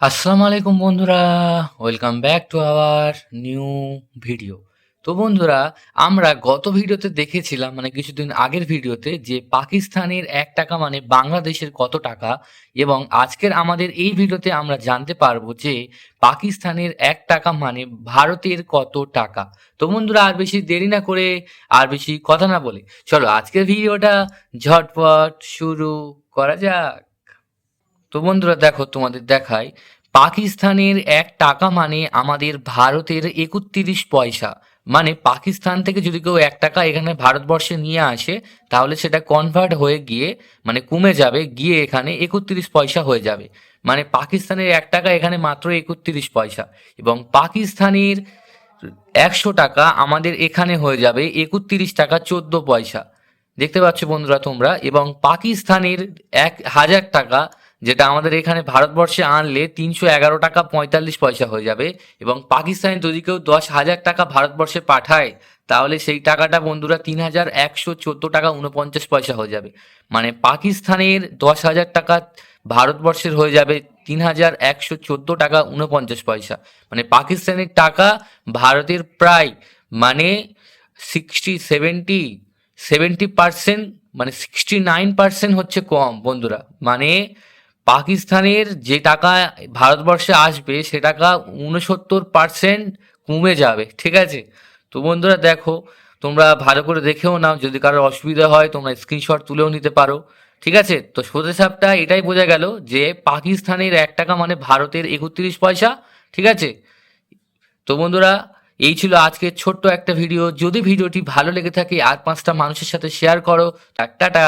আসসালামু আলাইকুম বন্ধুরা, welcome back to our new video. তো বন্ধুরা, আমরা গত ভিডিওতে দেখেছিলাম মানে কিছুদিন আগের ভিডিওতে যে পাকিস্তানের এক টাকা মানে বাংলাদেশের কত টাকা, এবং আজকের আমাদের এই ভিডিওতে আমরা জানতে পারব যে পাকিস্তানের এক টাকা মানে ভারতের কত টাকা। তো বন্ধুরা, আর বেশি দেরি না করে, আর বেশি কথা না বলে, চলো আজকের ভিডিওটা ঝটপট শুরু করা যাক। তো বন্ধুরা দেখো, তোমাদের দেখায় পাকিস্তানের এক টাকা মানে আমাদের ভারতের একত্রিশ পয়সা। মানে পাকিস্তান থেকে যদি কেউ এক টাকা এখানে ভারতবর্ষে নিয়ে আসে, তাহলে সেটা কনভার্ট হয়ে গিয়ে মানে কমে যাবে, গিয়ে এখানে একত্রিশ পয়সা হয়ে যাবে। মানে পাকিস্তানের এক টাকা এখানে মাত্র একত্রিশ পয়সা। এবং পাকিস্তানের একশো টাকা আমাদের এখানে হয়ে যাবে একত্রিশ টাকা চোদ্দ পয়সা। দেখতে পাচ্ছ বন্ধুরা তোমরা? এবং পাকিস্তানের এক হাজার টাকা যেটা আমাদের এখানে ভারতবর্ষে আনলে তিনশো এগারো টাকা পঁয়তাল্লিশ পয়সা হয়ে যাবে এবং পাকিস্তানে যদি কেউ দশ হাজার টাকা ভারতবর্ষে পাঠায়, তাহলে সেই টাকাটা বন্ধুরা তিন হাজার একশো চোদ্দ টাকা উনপঞ্চাশ পয়সা হয়ে যাবে। মানে পাকিস্তানের দশ হাজার টাকা ভারতবর্ষের হয়ে যাবে তিন হাজার একশো চোদ্দ টাকা উনপঞ্চাশ পয়সা। মানে পাকিস্তানের টাকা ভারতের প্রায় মানে সিক্সটি সেভেন্টি সেভেন্টি পার্সেন্ট মানে সিক্সটি নাইন পার্সেন্ট হচ্ছে কম বন্ধুরা। মানে পাকিস্তানের যে টাকা ভারতবর্ষে আসবে, সে টাকা উনসত্তর পার্সেন্ট কমে যাবে, ঠিক আছে? তো বন্ধুরা দেখো, তোমরা ভালো করে দেখেও নাও, যদি কারোর অসুবিধা হয়, তোমরা স্ক্রিনশট তুলেও নিতে পারো, ঠিক আছে? তো সোজা সাপটা এটাই বোঝা গেল যে পাকিস্তানের এক টাকা মানে ভারতের একত্রিশ পয়সা, ঠিক আছে? তো বন্ধুরা, এই ছিল আজকের ছোট্ট একটা ভিডিও। যদি ভিডিওটি ভালো লেগে থাকে, আর পাঁচটা মানুষের সাথে শেয়ার করো টাটা